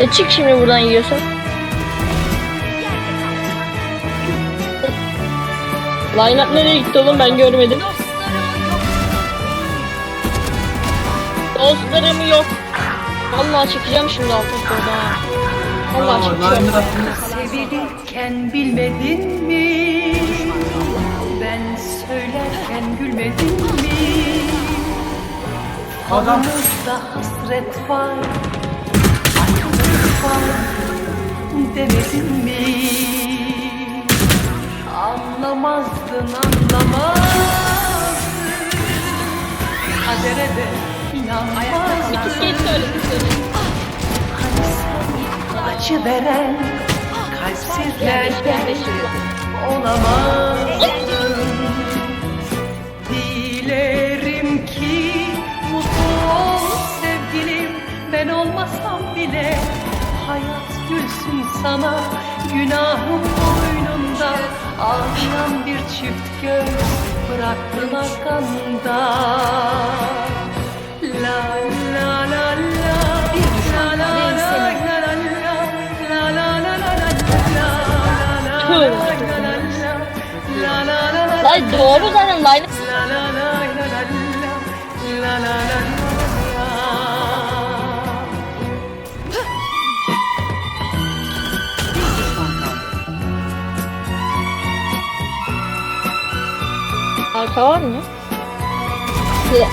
E çık şimdi buradan yiyorsun. Line up nereye gitti oğlum ben görmedim. Dostlarım yok. Vallahi çıkacağım şimdi altın soruda. ha. Vallahi çıkacağım. Sevilirken bilmedin mi? Ben söylerken gülmedin mi? Aramızda hasret var, Anlamazdın anlamazdın Kadere de inanmazdın Geç seni. acı veren kalpsizlerden olamazdın. Dilerim ki mutlu ol sevgilim ben olmasam bile hayat gülsün sana günahım Ağlayan bir çift göz bıraktın arkamda La la la la La la la la la La la la la la La la la la la La doğru zaten line เอาชนเพื่อ